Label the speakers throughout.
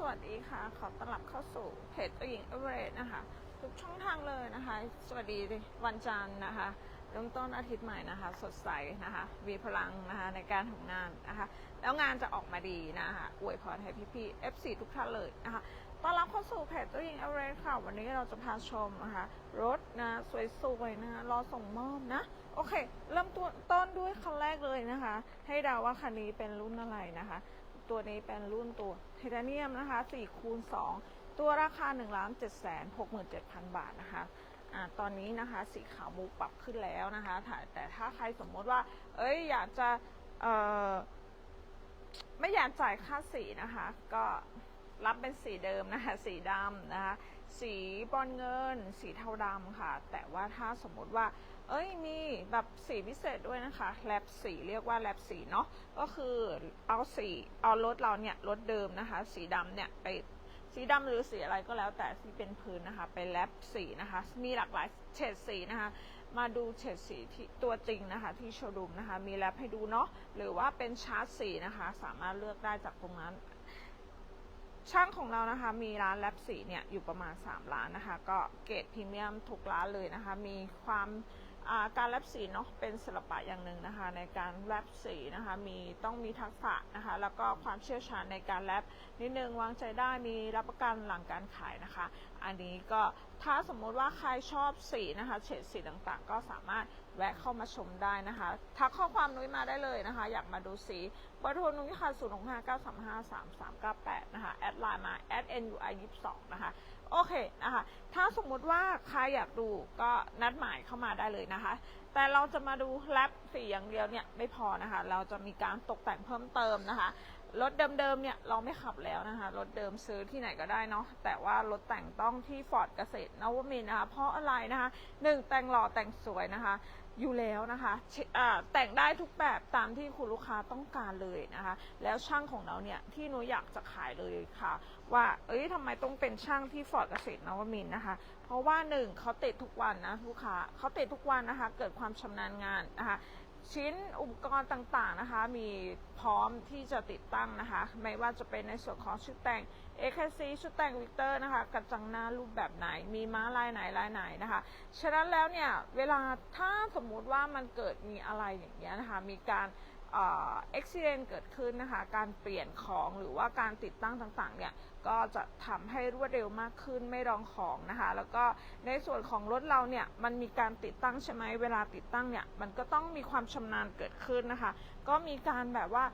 Speaker 1: สวัสดีค่ะ ขอต้อนรับเข้าสู่เพจตัวหญิงเอเวอเรสต์นะคะ ทุกช่องทางเลยนะคะ สวัสดีวันจันทร์นะคะเริ่มต้นอาทิตย์ใหม่นะคะ สดใสนะคะ มีพลังนะคะในการทำงานนะคะ แล้วงานจะออกมาดีนะคะอวยพรให้พี่ๆ FC ทุกท่านเลยนะคะต้อนรับเข้าสู่เพจตัวหญิงเอเวอเรสต์ค่ะ วันนี้เราจะพาชมนะคะ รถนะสวยๆนะรอส่งมอบนะ โอเค เริ่มต้นต้นด้วยคันแรกเลยนะคะ ให้เดาว่าคันนี้เป็นรุ่นอะไรนะคะ ตัวนี้เป็นรุ่นตัวไทเทเนียมนะคะ4คูณ2ตัวราคา1 7 6 7 0 0 0 บาทนะคะอตอนนี้นะคะสีขาวมูปรับขึ้นแล้วนะคะแต่ถ้าใครสมมติว่า เอ้ยอยากจะไม่อยากจ่ายค่าสีนะคะ ก็รับเป็นสีเดิมนะคะ สีดำนะคะ สีบอลเงิน สีเทาดำค่ะ แต่ว่าถ้าสมมติว่า เอ้ยมีแบบสีพิเศษด้วยนะคะแลบสีเรียกว่าแลบสีเนาะก็คือเอาสีเอารถเราเนี่ยรถเดิมนะคะ สีดำเนี่ยไปสีดำหรือสีอะไรก็แล้วแต่ที่เป็นพื้นนะคะ ไปแลบสีนะคะ มีหลากหลายเฉดสีนะคะ มาดูเฉดสีที่ตัวจริงนะคะ ที่โชว์รูมนะคะ มีแลบให้ดูเนาะหรือว่าเป็นชาร์ตสีนะคะ สามารถเลือกได้จากตรงนั้น ช่างของเรานะคะมีร้านแลบสีเนี่ยอยู่ประมาณ 3 ร้านนะคะ ก็เกรดพรีเมียมทุกร้านเลยนะคะ มีความ การแลบสีเนาะเป็นศิลปะอย่างหนึ่งนะคะ ในการแลบสีนะคะมีต้องมีทักษะนะคะ แล้วก็ความเชี่ยวชาญในการแลบนิดนึงวางใจได้มีรับประกันหลังการขายนะคะ อันนี้ก็ถ้าสมมุติว่าใครชอบสีนะคะเฉดสีต่างๆ ก็สามารถแวะเข้ามาชมได้นะคะทักข้อความนุ้ยมาได้เลยนะคะ อยากมาดูสีเบอร์โทรนุ้ยค่ะ0 6 5 9 3 5 3 3 9 8นะคะแอดไลน์มา @nui 22นะคะ โอเคนะคะ ถ้าสมมุติว่าใครอยากดูก็นัดหมายเข้ามาได้เลยนะคะ แต่เราจะมาดูแรปสีอย่างเดียวเนี่ยไม่พอนะคะ เราจะมีการตกแต่งเพิ่มเติมนะคะรถเดิมๆเนี่ยเราไม่ขับแล้วนะคะรถเดิมซื้อที่ไหนก็ได้เนาะแต่ว่ารถแต่งต้องที่ฟอร์ดเกษตรนวมินนะคะ เพราะอะไรนะคะหนึ่งแต่งหล่อแต่งสวยนะคะ อยู่แล้วนะคะแต่งได้ทุกแบบตามที่คุณลูกค้าต้องการเลยนะคะ แล้วช่างของเราเนี่ยที่หนูอยากจะขายเลยค่ะ ว่าเอ้ยทำไมต้องเป็นช่างที่ฟอร์ดเกษตรนวมินนะคะ เพราะว่าหนึ่งเขาเตะทุกวันนะลูกค้าเขาเตะทุกวันนะคะ เกิดความชำนาญงานนะคะ ชิ้นอุปกรณ์ต่างๆนะคะ มีพร้อมที่จะติดตั้งนะคะ ไม่ว่าจะเป็นในส่วนของชุดแต่ง AKC ชุดแต่งวิกเตอร์นะคะกระจังหน้ารูปแบบไหน มีม้าลายไหนลายไหนนะคะ ฉะนั้นแล้วเนี่ย เวลาถ้าสมมุติว่ามันเกิดมีอะไรอย่างเงี้ยนะคะ มีการ เอ่อ็กซิเดนเกิดขึ้นนะคะ การเปลี่ยนของหรือว่าการติดตั้งต่างๆเนี่ยก็จะทำให้รวดเร็วมากขึ้นไม่รองของนะคะ แล้วก็ในส่วนของรถเราเนี่ยมันมีการติดตั้งใช่ไหมเวลาติดตั้งเนี่ยมันก็ต้องมีความชำนาญเกิดขึ้นนะคะ ก็มีการแบบว่า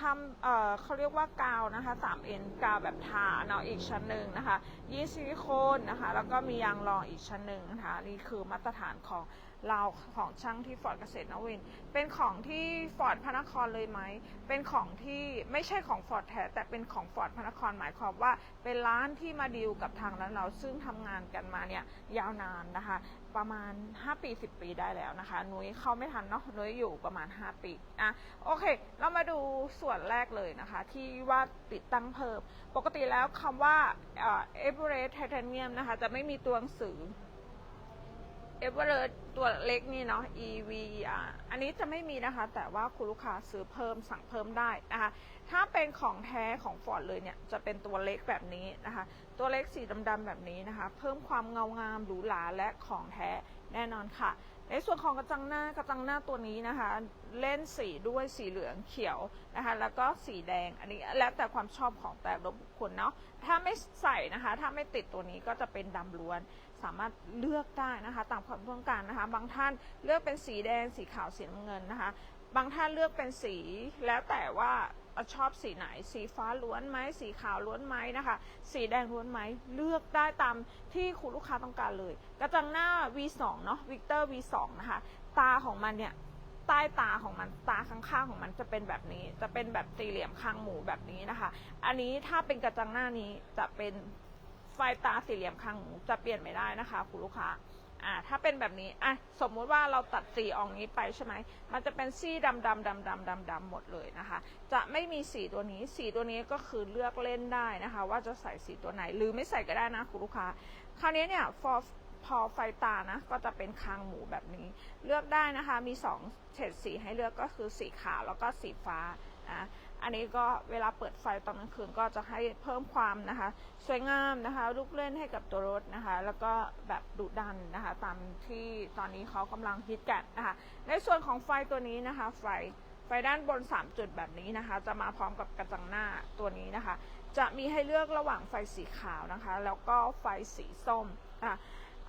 Speaker 1: ทำเขาเรียกว่ากาวนะคะ 3N กาวแบบทาเนาะอีกชั้นหนึ่งนะคะยีสซิลิโคนนะคะ แล้วก็มียางรองอีกชั้นหนึ่งนะคะนี่คือมาตรฐานของเราของช่างที่ฟอร์ดเกษตรนวิน เป็นของที่ฟอร์ดพระนครเลยไหม เป็นของที่ไม่ใช่ของฟอร์ดแท้แต่เป็นของฟอร์ดพระนครหมายความว่า เป็นร้านที่มาดีลกับทางร้านเราซึ่งทำงานกันมาเนี่ยยาวนานนะคะ ประมาณ 5 ปี 10 ปีได้แล้วนะคะ นุ้ยเข้าไม่ทันเนาะ นุ้ยอยู่ประมาณ 5 ปี อะ โอเค เรามาดูส่วนแรกเลยนะคะ ที่ว่าติดตั้งเพิ่ม ปกติแล้วคำว่าเอ่อ Everest Titanium นะคะ จะไม่มีตัวหนังสือเอเวอเรสตัวเล็กนี่เนาะ E V E R อันนี้จะไม่มีนะคะ แต่ว่าคุณลูกค้าซื้อเพิ่มสั่งเพิ่มได้นะคะ ถ้าเป็นของแท้ของฟอร์ดเลยเนี่ยจะเป็นตัวเล็กแบบนี้นะคะ ตัวเล็กสีดำๆแบบนี้นะคะ เพิ่มความเงางามหรูหราและของแท้แน่นอนค่ะ ในส่วนของกระจังหน้ากระจังหน้าตัวนี้นะคะ เล่นสีด้วยสีเหลืองเขียวนะคะ แล้วก็สีแดงอันนี้แล้วแต่ความชอบของแต่ละบุคคลเนาะถ้าไม่ใส่นะคะ ถ้าไม่ติดตัวนี้ก็จะเป็นดำล้วนสามารถเลือกได้นะคะ ตามความต้องการนะคะ บางท่านเลือกเป็นสีแดงสีขาวสีน้ำเงินนะคะ บางท่านเลือกเป็นสีแล้วแต่ว่า ชอบสีไหน สีฟ้าล้วนไหมสีขาวล้วนไหมนะคะ สีแดงล้วนไหมเลือกได้ตามที่คุณลูกค้าต้องการเลย กระจังหน้า V2 เนาะ Victor V2 นะคะ ตาของมันเนี่ยใต้ตาของมันตาข้างๆของมันจะเป็นแบบนี้ จะเป็นแบบสี่เหลี่ยมคางหมูแบบนี้นะคะ อันนี้ถ้าเป็นกระจังหน้านี้จะเป็นไฟตาสี่เหลี่ยมคางหมูจะเปลี่ยนไม่ได้นะคะ คุณลูกค้า อ่าถ้าเป็นแบบนี้อะสมมุติว่าเราตัดสีออกนี้ไปใช่ไหมมันจะเป็นสีดำดำดำดำดำดำหมดเลยนะคะ จะไม่มีสีตัวนี้ สีตัวนี้ก็คือเลือกเล่นได้นะคะ ว่าจะใส่สีตัวไหนหรือไม่ใส่ก็ได้นะคุณลูกค้า คราวนี้เนี่ย for พอไฟตานะก็จะเป็นคางหมูแบบนี้ เลือกได้นะคะมี 2 เฉดสีให้เลือกก็คือสีขาวแล้วก็สีฟ้านะ อันนี้ก็เวลาเปิดไฟตอนกลางคืนก็จะให้เพิ่มความนะคะ สวยงามนะคะ ลูกเล่นให้กับตัวรถนะคะ แล้วก็แบบดุดันนะคะ ตามที่ตอนนี้เขากำลังฮิตกันนะคะ ในส่วนของไฟตัวนี้นะคะ ไฟไฟด้านบน 3 จุดแบบนี้นะคะ จะมาพร้อมกับกระจังหน้าตัวนี้นะคะ จะมีให้เลือกระหว่างไฟสีขาวนะคะ แล้วก็ไฟสีส้มอะ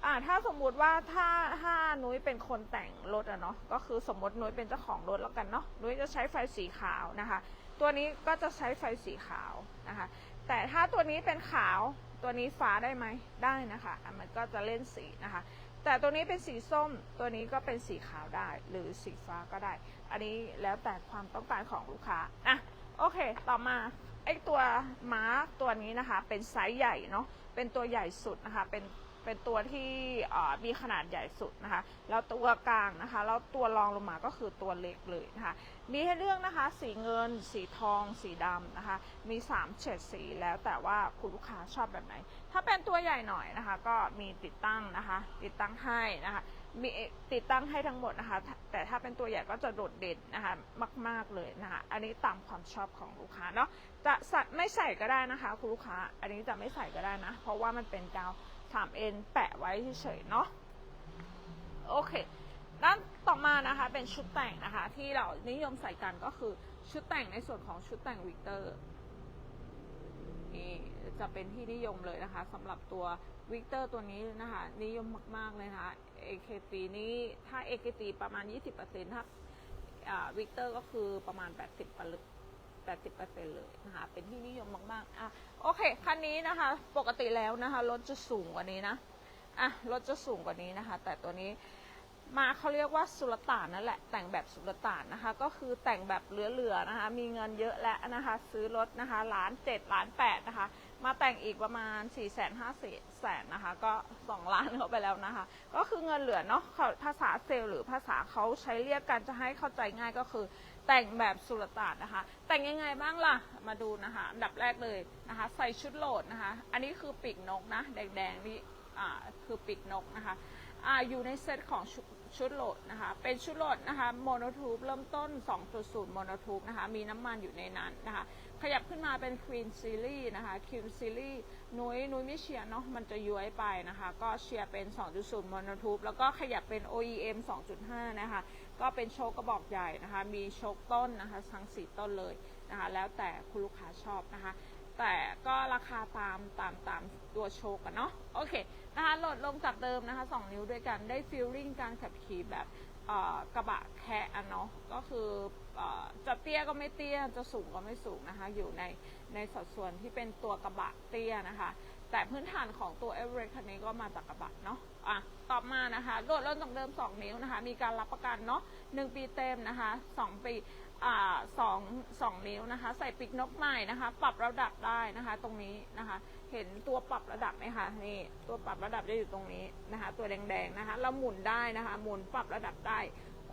Speaker 1: อ่าถ้าสมมุติว่าถ้าถ้านุ้ยเป็นคนแต่งรถอะเนาะก็คือสมมตินุ้ยเป็นเจ้าของรถแล้วกันเนาะนุ้ยจะใช้ไฟสีขาวนะคะ ตัวนี้ก็จะใช้ไฟสีขาวนะคะ แต่ถ้าตัวนี้เป็นขาวตัวนี้ฟ้าได้ไหมได้นะคะมันก็จะเล่นสีนะคะ แต่ตัวนี้เป็นสีส้ม ตัวนี้ก็เป็นสีขาวได้ หรือสีฟ้าก็ได้ อันนี้แล้วแต่ความต้องการของลูกค้าอะโอเค ต่อมาไอ้ตัวม้าตัวนี้นะคะ เป็นไซส์ใหญ่เนาะเป็นตัวใหญ่สุดนะคะเป็น เป็นตัวที่มีขนาดใหญ่สุดนะคะ แล้วตัวกลางนะคะ แล้วตัวรองลงมาก็คือตัวเล็กเลยนะคะ มีให้เลือกนะคะ สีเงิน สีทอง สีดำนะคะ มี 3 เฉดสีแล้วแต่ว่าคุณลูกค้าชอบแบบไหน ถ้าเป็นตัวใหญ่หน่อยนะคะ ก็มีติดตั้งนะคะ ติดตั้งให้นะคะ มีติดตั้งให้ทั้งหมดนะคะ แต่ถ้าเป็นตัวใหญ่ก็จะโดดเด่นนะคะ มาก ๆเลยนะคะ อันนี้ตามความชอบของลูกค้าเนาะ จะใส่ไม่ใส่ก็ได้นะคะ คุณลูกค้า อันนี้จะไม่ใส่ก็ได้นะ เพราะว่ามันเป็นกาว 3N แปะไว้เฉยๆเนาะโอเค ด้านต่อมานะคะเป็นชุดแต่งนะคะ ที่เรานิยมใส่กันก็คือชุดแต่งในส่วนของชุดแต่งวิกเตอร์นี่จะเป็นที่นิยมเลยนะคะสำหรับตัววิกเตอร์ตัวนี้นะคะ นิยมมาก ๆ เลยนะคะ AKT นี้ถ้า AKT ประมาณ 20%ถ้าวิกเตอร์ก็คือประมาณ 80ปลึก 80%เลยนะคะ เป็นที่นิยมมากๆ อะ โอเค คันนี้นะคะ ปกติแล้วนะคะ รถจะสูงกว่านี้นะ อะ รถจะสูงกว่านี้นะคะ แต่ตัวนี้มาเขาเรียกว่าสุลต่านนั่นแหละ แต่งแบบสุลต่านนะคะ ก็คือแต่งแบบเหลือๆนะคะ มีเงินเยอะแล้วนะคะ ซื้อรถนะคะล้านเจ็ดล้านแปดนะคะ มาแต่งอีกประมาณ4ี่แสนห้าแสนนะคะ ก็ 2 ล้านเข้าไปแล้วนะคะ ก็คือเงินเหลือเนาะภาษาเซลล์หรือภาษาเขาใช้เรียกกันจะให้เข้าใจง่ายก็คือ แต่งแบบสุลต่านนะคะ แต่งยังไงบ้างล่ะ มาดูนะคะ อันดับแรกเลยนะคะ ใส่ชุดโหลดนะคะ อันนี้คือปีกนกนะ แดงๆนี่อ่าคือปีกนกนะคะอ่าอยู่ในเซตของ ชุดโหลดนะคะ เป็นชุดโหลดนะคะโมโนทูบเริ่มต้น 2.0 โมโนทูบนะคะ มีน้ำมันอยู่ในนั้นนะคะ ขยับขึ้นมาเป็น Queen Series นะคะ Queen Series นุ้ยนุ้ยไม่เชียร์เนาะ มันจะย้วยไปนะคะ ก็เชียร์เป็น 2.0 โมโนทูบแล้วก็ขยับเป็น OEM 2.5 นะคะ ก็เป็นโชคกระบอกใหญ่นะคะ มีโชคต้นนะคะ ทั้งสี่ต้นเลยนะคะ แล้วแต่คุณลูกค้าชอบนะคะ แต่ก็ราคาตามตามตามตัวโชกันเนาะโอเคนะคะลดลงจากเดิมนะคะ 2 นิ้วด้วยกันได้ฟีลลิ่งการขับขี่แบบกระบะแคะอะเนาะก็คืออจะเตี้ยก็ไม่เตี้ยจะสูงก็ไม่สูงนะคะ อยู่ในในสัดส่วนที่เป็นตัวกระบะเตี้ยนะคะ แต่พื้นฐานของตัวเอเวอเรสต์คันนี้ก็มาจากกระบะเนาะอะต่อมานะคะโดดเริ่มจากเดิม 2 นิ้วนะคะ มีการรับประกันเนาะ1ปีเต็มนะคะ 2 ปี สองสองนิ้วนะคะ ใส่ปีกนกใหม่นะคะ ปรับระดับได้นะคะ ตรงนี้นะคะ เห็นตัวปรับระดับไหมคะนี่ตัวปรับระดับจะอยู่ตรงนี้นะคะ ตัวแดงๆนะคะ เราหมุนได้นะคะ หมุนปรับระดับได้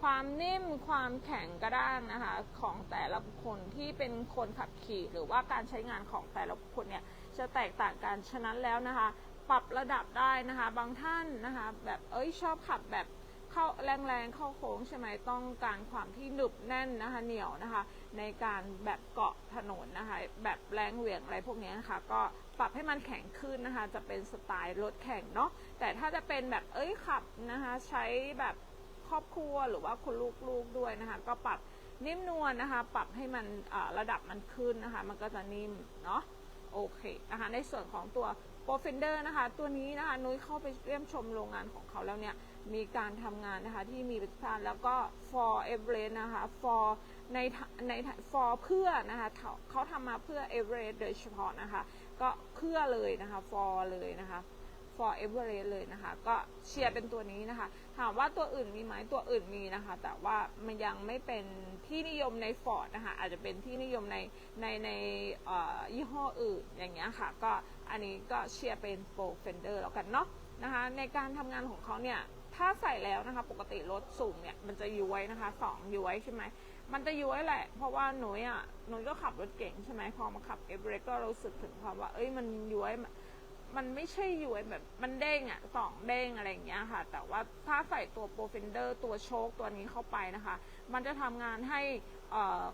Speaker 1: ความนิ่มความแข็งกระด้างนะคะ ของแต่ละบุคคลที่เป็นคนขับขี่ หรือว่าการใช้งานของแต่ละบุคคลเนี่ยจะแตกต่างกันฉะนั้นแล้วนะคะ ปรับระดับได้นะคะ บางท่านนะคะ แบบเอ้ยชอบขับแบบ เข้าแรงๆเข้าโค้งใช่ไหมต้องการความที่หนึบแน่นนะคะเหนียวนะคะ ในการแบบเกาะถนนนะคะ แบบแรงเหวี่ยงอะไรพวกนี้นะคะ ก็ปรับให้มันแข็งขึ้นนะคะ จะเป็นสไตล์รถแข่งเนาะแต่ถ้าจะเป็นแบบเอ้ยขับนะคะ ใช้แบบครอบครัวหรือว่าคุณลูกๆด้วยนะคะ ก็ปรับนิ่มนวลนะคะ ปรับให้มันระดับมันขึ้นนะคะ มันก็จะนิ่มเนาะโอเคนะคะ ในส่วนของตัวโปรเฟนเดอร์นะคะ ตัวนี้นะคะนุ้ยเข้าไปเยี่ยมชมโรงงานของเขาแล้วเนี่ย มีการทำงานนะคะที่มีประสิทธิภาพแล้วก็ for e v e r e s t นะคะ for ในใน for เพื่อนะคะเขาทำมาเพื่อ e v e r e s t โดยเฉพาะนะคะ ก็เพื่อเลยนะคะ for เลยนะคะ for e v e r e s t เลยนะคะ ก็เชียร์เป็นตัวนี้นะคะ ถามว่าตัวอื่นมีไหมตัวอื่นมีนะคะ แต่ว่ามันยังไม่เป็นที่นิยมใน Ford นะคะ อาจจะเป็นที่นิยมในในในยี่ห้ออื่นอย่างเงี้ยค่ะ ก็อันนี้ก็เชียร์เป็น Pro Fender แล้วกันเนาะนะคะ ในการทำงานของเขาเนี่ย ถ้าใส่แล้วนะคะ ปกติรถสูงเนี่ยมันจะย้วยนะคะสองย้วยใช่ไหมมันจะย้วยแหละ เพราะว่าหนูอะหนูก็ขับรถเก่งใช่ไหมพอมาขับเอเวอเรสต์ก็รู้สึกถึงความว่า เอ้ยมันย้วยมันไม่ใช่ย้วยแบบมันเด้งอะสองเด้งอะไรอย่างเงี้ยค่ะ แต่ว่าถ้าใส่ตัวโปรเฟนเดอร์ตัวโชคตัวนี้เข้าไปนะคะ มันจะทำงานให้เอ่อ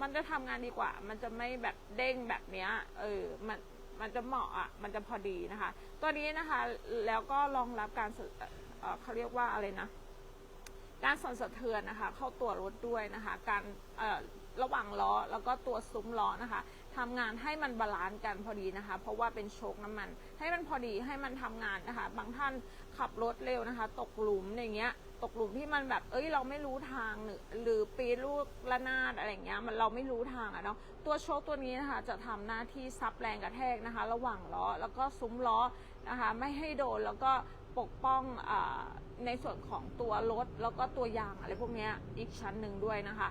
Speaker 1: มันจะทำงานดีกว่า มันจะไม่แบบเด้งแบบเนี้ยเออมันมันจะเหมาะอะ มันจะพอดีนะคะ ตัวนี้นะคะ แล้วก็รองรับการ เขาเรียกว่าอะไรนะ การสั่นสะเทือนนะคะ เข้าตัวรถด้วยนะคะ การระหว่างล้อแล้วก็ตัวซุ้มล้อนะคะทำงานให้มันบาลานซ์กันพอดีนะคะ เพราะว่าเป็นโชคน้ำมัน ให้มันพอดีให้มันทำงานนะคะ บางท่านขับรถเร็วนะคะ ตกหลุมอย่างเงี้ย ตกหลุมที่มันแบบ เอ้ยเราไม่รู้ทางหรือหรือปีลูกระนาดอะไรเงี้ยมันเราไม่รู้ทางอะเนาะตัวโชคตัวนี้นะคะ จะทำหน้าที่ซับแรงกระแทกนะคะ ระหว่างล้อแล้วก็ซุ้มล้อนะคะ ไม่ให้โดนแล้วก็ ปกป้องอในส่วนของตัวรถแล้วก็ตัวยางอะไรพวกนี้อีกชั้นหนึ่งด้วยนะคะ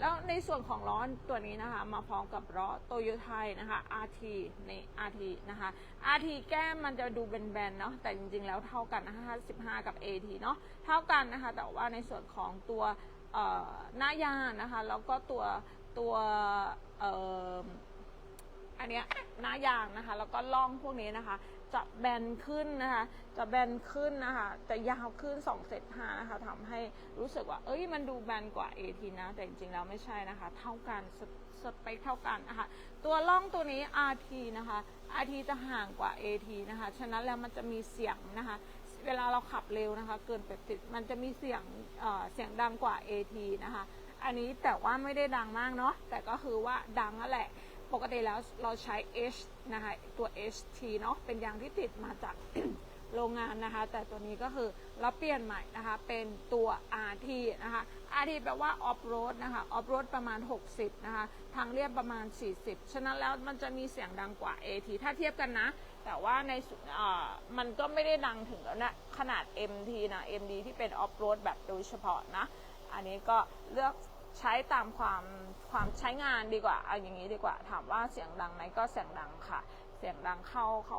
Speaker 1: แล้วในส่วนของล้อตัวนี้นะคะมาพร้อมกับล้อโตโยไทยนะคะ RT ใน RT นะคะ RT แก้มมันจะดูแบนๆเนาะแต่จริงๆแล้วเท่ากันนะคะ15กับ AT เนาะเท่ากันนะคะแต่ว่าในส่วนของตัวหน้ายางนะคะแล้วก็ตัวตัวอันเนี้ยหน้ายางนะคะ แล้วก็ล่องพวกนี้นะคะ จะแบนขึ้นนะคะ จะแบนขึ้นนะคะ จะยาวขึ้น2เซต5นะคะทำให้รู้สึกว่า เอ้ย มันดูแบนกว่า AT นะ แต่จริงๆแล้วไม่ใช่นะคะ เท่ากันสสเปคเท่ากันนะคะ ตัวล่องตัวนี้ RT นะคะ RT จะห่างกว่า AT นะคะ ฉะนั้นแล้วมันจะมีเสียงนะคะ เวลาเราขับเร็วนะคะ เกิน80มันจะมีเสียงเออเสียงดังกว่า AT นะคะ อันนี้แต่ว่าไม่ได้ดังมากเนาะ แต่ก็คือว่าดังนั่นแหละ ปกติแล้วเราใช้ H นะคะตัว HT เนาะเป็นยางที่ติดมาจากโรงงานนะคะ แต่ตัวนี้ก็คือเราเปลี่ยนใหม่นะคะ เป็นตัว RT นะคะ RT แปลว่า off road นะคะ off road ประมาณ 60 นะคะ ทางเรียบประมาณ 40 ฉะนั้นแล้วมันจะมีเสียงดังกว่า AT ถ้าเทียบกันนะ แต่ว่าในมันก็ไม่ได้ดังถึงนะขนาด MT นะ MD ที่เป็น off road แบบโดยเฉพาะนะ อันนี้ก็เลือก ใช้ตามความความใช้งานดีกว่าเอาอย่างนี้ดีกว่า ถามว่าเสียงดังไหมก็เสียงดังค่ะ เสียงดังเข้าเข้า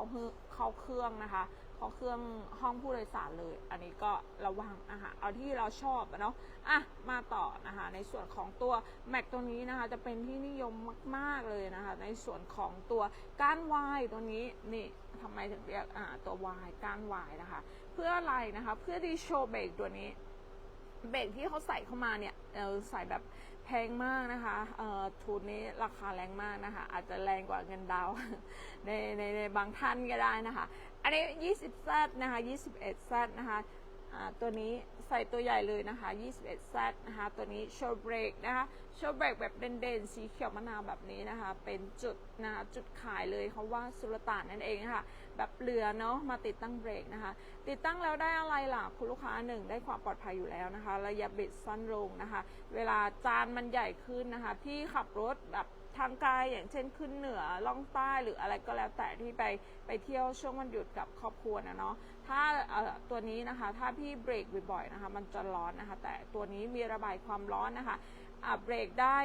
Speaker 1: เข้าเครื่องนะคะเข้าเครื่องห้องผู้โดยสารเลย อันนี้ก็ระวังนะคะเอาที่เราชอบเนาะอะมาต่อนะคะในส่วนของตัวแม็กตัวนี้นะคะจะเป็นที่นิยมมาก ๆเลยนะคะ ในส่วนของตัวก้านวายตัวนี้นี่ทำไมถึงเรียกอ่าตัววายก้านวายนะคะ เพื่ออะไรนะคะ เพื่อที่โชว์เบรกตัวนี้ เบรกที่เขาใส่เข้ามาเนี่ยเออใส่แบบแพงมากนะคะเอ่อทุนนี้ราคาแรงมากนะคะ อาจจะแรงกว่าเงินดาวในในในบางท่านก็ได้นะคะ อันนี้ 20 z นะคะ 21 z นะคะตัวนี้ใส่ตัวใหญ่เลยนะคะ 21 z นะคะ ตัวนี้โชว์เบรกนะคะ โชว์เบรกแบบเด่นๆ สีเขียวมะนาวแบบนี้นะคะ เป็นจุดนะคะจุดขายเลยเขาว่าสุลต่านนั่นเองนะคะ แบบเรือเนาะมาติดตั้งเบรกนะคะ ติดตั้งแล้วได้อะไรล่ะคุณลูกค้าหนึ่งได้ความปลอดภัยอยู่แล้วนะคะ ระยะบิดสั้นลงนะคะ เวลาจานมันใหญ่ขึ้นนะคะ ที่ขับรถแบบทางไกลอย่างเช่นขึ้นเหนือล่องใต้หรืออะไรก็แล้วแต่ที่ไปไปเที่ยวช่วงวันหยุดกับครอบครัวนะเนาะถ้าเอ่อตัวนี้นะคะถ้าพี่เบรกบ่อยๆนะคะ มันจะร้อนนะคะ แต่ตัวนี้มีระบายความร้อนนะคะอะเบรกได้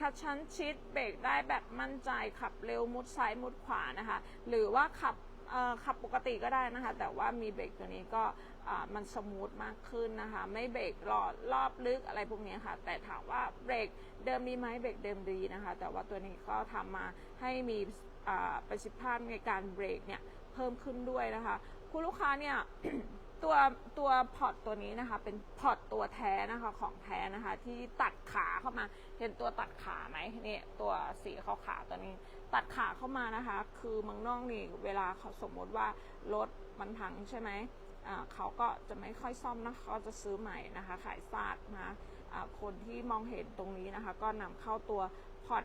Speaker 1: กระชั้นชิดเบรกได้แบบมั่นใจขับเร็วมุดซ้ายมุดขวานะคะ หรือว่าขับขับปกติก็ได้นะคะ แต่ว่ามีเบรกตัวนี้ก็มันสมูทมากขึ้นนะคะ ไม่เบรกรอดรอบลึกอะไรพวกนี้ค่ะ แต่ถามว่าเบรกเดิมดีไหมเบรกเดิมดีนะคะ แต่ว่าตัวนี้ก็ทำมาให้มีประสิทธิภาพในการเบรกเนี่ยเพิ่มขึ้นด้วยนะคะ คุณลูกค้าเนี่ย ตัวตัวพอร์ตตัวนี้นะคะ เป็นพอร์ตตัวแท้นะคะของแท้นะคะ ที่ตัดขาเข้ามา เห็นตัวตัดขาไหมนี่ตัวสีขาวขาตัวนี้ ตัดขาเข้ามานะคะ คือเมืองนอกนี่เวลาเขาสมมติว่ารถมันพังใช่ไหมเขาก็จะไม่ค่อยซ่อมนะเขาจะซื้อใหม่นะคะ ขายซากนะะอ่าคนที่มองเห็นตรงนี้นะคะ ก็นำเข้าตัวพอร์ต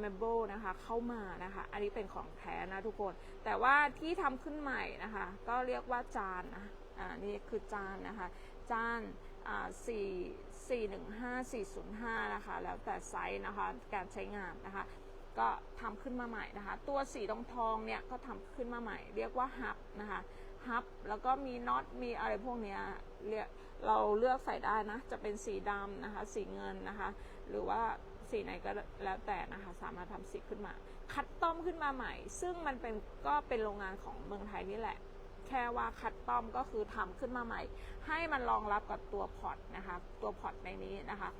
Speaker 1: เมมเบลนะคะเข้ามานะคะ อันนี้เป็นของแท้นะทุกคน แต่ว่าที่ทำขึ้นใหม่นะคะ ก็เรียกว่าจานนะ อ่านี่คือจานนะคะจานอ่าสี่สี่หนึ่งห้าสี่ศูนย์ห้านะคะแล้วแต่ไซส์นะคะการใช้งานนะคะก็ทำขึ้นมาใหม่นะคะ ตัวสีทองทองเนี่ยก็ทำขึ้นมาใหม่ เรียกว่าฮับนะคะฮับแล้วก็มีน็อตมีอะไรพวกเนี้ยเรียกเราเลือกใส่ได้นะ จะเป็นสีดำนะคะ สีเงินนะคะ หรือว่าสีไหนก็แล้วแต่นะคะ สามารถทำสีขึ้นมา คัดต้อมขึ้นมาใหม่ ซึ่งมันเป็นก็เป็นโรงงานของเมืองไทยนี่แหละ แค่ว่าคัดต้อมก็คือทำขึ้นมาใหม่ ให้มันรองรับกับตัวพอร์ตนะคะ ตัวพอร์ตในนี้นะคะ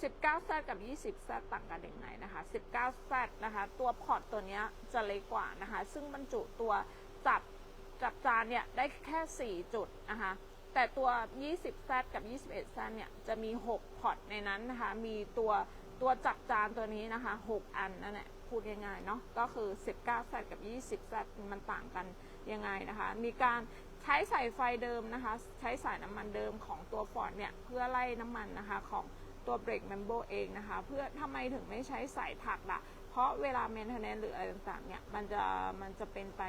Speaker 1: 19 z กับ 20 z ต่างกันอย่างไรนะคะ19 z นะคะ ตัวพอร์ตตัวนี้จะเล็กกว่านะคะ ซึ่งบรรจุตัวจับจับจานเนี่ยได้แค่ 4 จุดนะคะ แต่ตัว 20 z กับ 21 z เนี่ยจะมี 6 พอร์ตในนั้นนะคะ มีตัว ตัวจับจานตัวนี้นะคะ 6 อันนั่นแหละพูดง่ายๆเนาะก็คือ 19แซกับ 20แซดมันต่างกันยังไงนะคะ มีการใช้สายไฟเดิมนะคะ ใช้สายน้ำมันเดิมของตัวฟอร์ดเนี่ย เพื่อไล่น้ำมันนะคะของตัวเบรกแมมโบเองนะคะ เพื่อทำไมถึงไม่ใช้สายถักล่ะ เพราะเวลาเมนเทนเนนหรืออะไรต่างๆเนี่ย มันจะมันจะเป็นไป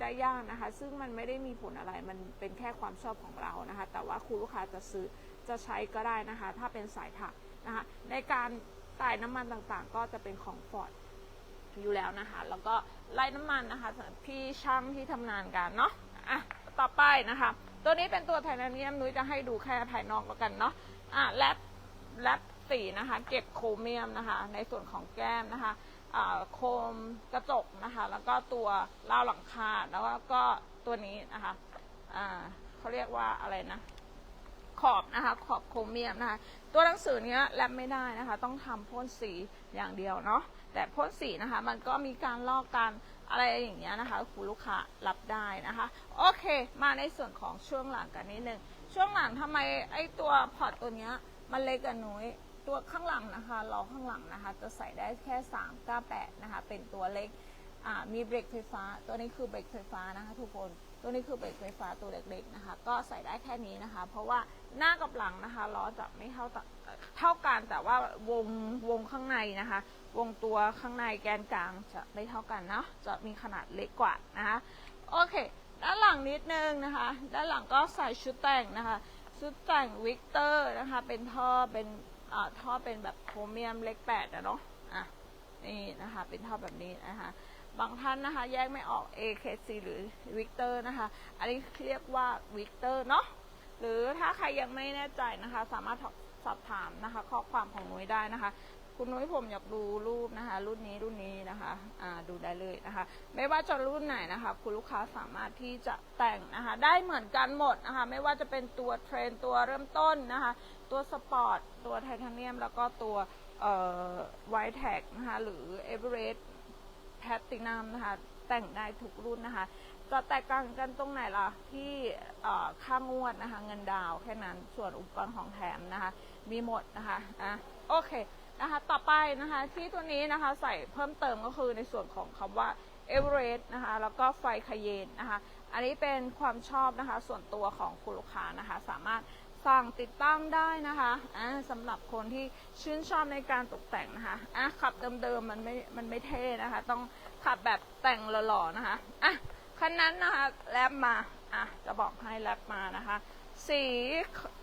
Speaker 1: ได้ยากนะคะ ซึ่งมันไม่ได้มีผลอะไร มันเป็นแค่ความชอบของเรานะคะ แต่ว่าคุณลูกค้าจะซื้อจะใช้ก็ได้นะคะ ถ้าเป็นสายถักนะคะ ในการ จ่ายน้ำมันต่างๆ ก็จะเป็นของฟอร์ดอยู่แล้วนะคะ แล้วก็ไล่น้ำมันนะคะพี่ช่างที่ทำงานกันเนาะอะต่อไปนะคะ ตัวนี้เป็นตัวไทเทเนียมนุ้ยจะให้ดูแค่ภายนอกแล้วกันเนาะอะแลบแลบสีนะคะ เก็บโครเมียมนะคะ ในส่วนของแก้มนะคะอ่าโคมกระจกนะคะ แล้วก็ตัวราวหลังคาแล้วก็ตัวนี้นะคะอ่าเขาเรียกว่าอะไรนะ ขอบนะคะ ขอบโครเมียมนะคะ ตัวหนังสือเนี้ยแลบไม่ได้นะคะ ต้องทำพ่นสีอย่างเดียวเนาะ แต่พ่นสีนะคะ มันก็มีการลอกการอะไรอย่างเงี้ยนะคะคุณลูกค้ารับได้นะคะ โอเค มาในส่วนของช่วงหลังกันนิดนึง ช่วงหลังทำไมไอ้ตัวพอร์ตตัวเนี้ยมันเล็กกันน้อยตัวข้างหลังนะคะล้อข้างหลังนะคะ จะใส่ได้แค่ 398 นะคะ เป็นตัวเล็กมีเบรกไฟฟ้า ตัวนี้คือเบรกไฟฟ้านะคะทุกคน ตัวนี้คือเบรกไฟฟ้าตัวเล็กๆนะคะ ก็ใส่ได้แค่นี้นะคะ เพราะว่าหน้ากับหลังนะคะล้อจะไม่เท่าเท่ากันแต่ว่าวงวงข้างในนะคะ วงตัวข้างในแกนกลางจะไม่เท่ากันเนาะจะมีขนาดเล็กกว่านะคะโอเค ด้านหลังนิดนึงนะคะ ด้านหลังก็ใส่ชุดแต่งนะคะ ชุดแต่งวิกเตอร์นะคะ เป็นท่อเป็นท่อเป็นแบบโครเมียมเล็กแปดอะเนาะอะนี่นะคะ เป็นท่อแบบนี้นะคะ บางท่านนะคะ แยกไม่ออก AKC หรือ Victor นะคะ อันนี้เรียกว่า Victor เนาะหรือถ้าใครยังไม่แน่ใจนะคะ สามารถสอบถามนะคะ ข้อความของนุ้ยได้นะคะ คุณนุ้ยผมอยากดูรูปนะคะ รุ่นนี้รุ่นนี้นะคะอ่าดูได้เลยนะคะ ไม่ว่าจะรุ่นไหนนะคะ คุณลูกค้าสามารถที่จะแต่งนะคะ ได้เหมือนกันหมดนะคะ ไม่ว่าจะเป็นตัวเทรนตัวเริ่มต้นนะคะ ตัวสปอร์ตตัวไทเทเนียม แล้วก็ตัวไวท์แท็กนะคะหรือเอเวอเรสต์ แพตตินัมนะคะ แต่งได้ทุกรุ่นนะคะ จะแตกต่างกันตรงไหนล่ะ ที่ค่างวดนะคะ เงินดาวแค่นั้นส่วนอุปกรณ์ของแถมนะคะ มีหมดนะคะอะโอเคนะคะ ต่อไปนะคะที่ตัวนี้นะคะใส่เพิ่มเติมก็คือในส่วนของคำว่าเอเวอเรสต์นะคะ แล้วก็ไฟคาเยนนะคะ อันนี้เป็นความชอบนะคะ ส่วนตัวของคุณลูกค้านะคะ สามารถ สั่งติดตั้งได้นะคะอ่าสำหรับคนที่ชื่นชอบในการตกแต่งนะคะอะขับเดิมๆมันไม่มันไม่เท่นะคะ ต้องขับแบบแต่งหล่อๆนะคะอะคันนั้นนะคะแลบมาอะจะบอกให้แลบมานะคะ สี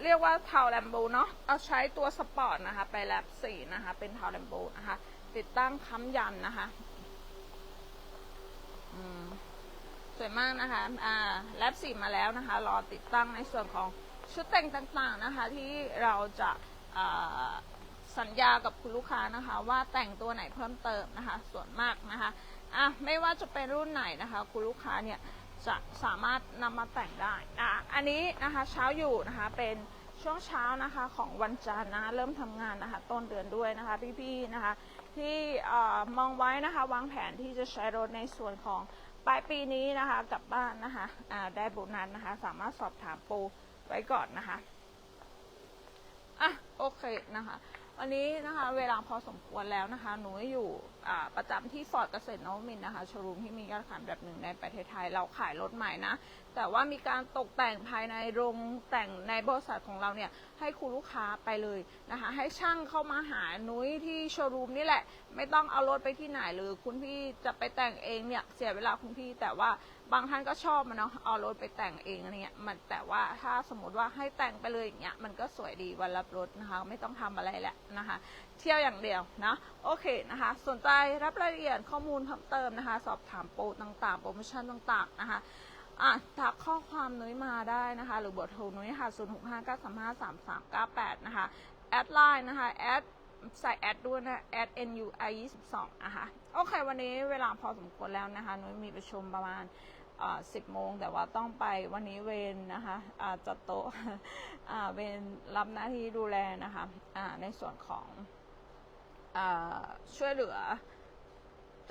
Speaker 1: เรียกว่าเทาแลมโบเนาะเอาใช้ตัวสปอร์ตนะคะ ไปแลบสีนะคะ เป็นเทาแลมโบนะคะ ติดตั้งค้ำยันนะคะอืมสวยมากนะคะอ่าแลบสีมาแล้วนะคะ รอติดตั้งในส่วนของ ชุดแต่งต่างๆนะคะที่เราจะสัญญากับคุณลูกค้านะคะ ว่าแต่งตัวไหนเพิ่มเติมนะคะ ส่วนมากนะคะอะไม่ว่าจะเป็นรุ่นไหนนะคะ คุณลูกค้าเนี่ยจะสามารถนำมาแต่งได้นะอันนี้นะคะเช้าอยู่นะคะเป็นช่วงเช้านะคะของวันจันทร์นะะเริ่มทำงานนะคะ ต้นเดือนด้วยนะคะพี่ๆนะคะที่อมองไว้นะคะวางแผนที่จะใช้รถในส่วนของปลายปีนี้นะคะกลับบ้านนะคะอ่าได้โบนัสนะคะ สามารถสอบถามปู ไว้ก่อนนะคะอะโอเคนะคะ วันนี้นะคะ เวลาพอสมควรแล้วนะคะ หนูอยู่ประจำที่ฟอร์ดเกษตรนวมินนะคะโชว์รูมที่มียอดขายแบบหนึ่งในประเทศไทยเราขายรถใหม่นะ แต่ว่ามีการตกแต่งภายในโรงแต่งในบริษัทของเราเนี่ย ให้คุณลูกค้าไปเลยนะคะ ให้ช่างเข้ามาหาหนุ้ยที่โชว์รูมนี่แหละ ไม่ต้องเอารถไปที่ไหนหรือคุณพี่จะไปแต่งเองเนี่ยเสียเวลาคุณพี่แต่ว่า บางท่านก็ชอบมันเนาะเอารถไปแต่งเองอะไรเงี้ยมันแต่ว่าถ้าสมมติว่าให้แต่งไปเลยอย่างเงี้ยมันก็สวยดีวันรับรถนะคะ ไม่ต้องทำอะไรแหละนะคะ เที่ยวอย่างเดียวนะโอเคนะคะ สนใจรับรายละเอียดข้อมูลเพิ่มเติมนะคะ สอบถามโปรต่างๆโปรโมชั่นต่างๆนะคะอะทักข้อความนุ้ยมาได้นะคะ หรือเบอร์โทรนุ้ยค่ะ0 6 5 9 3 5 3 3 9 8 นะคะ แอดไลน์นะคะ แอดใส่แอดด้วยนะ แอด NUI 22นะคะ โอเค วันนี้เวลาพอสมควรแล้วนะคะ นุ้ยมีประชุมประมาณ อ่า10โมงแต่ว่าต้องไปวันนี้เวนนะคะอาจัดโต๊ะเวนรับหน้าที่ดูแลนะคะะในส่วนของอช่วยเหลือ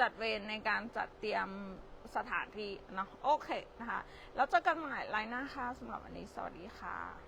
Speaker 1: จัดเวรในการจัดเตรียมสถานที่เนาะโอเคนะคะ แล้วเจอกันใหม่ไลน์หน้าค่ะสำหรับวันนี้สวัสดีค่ะ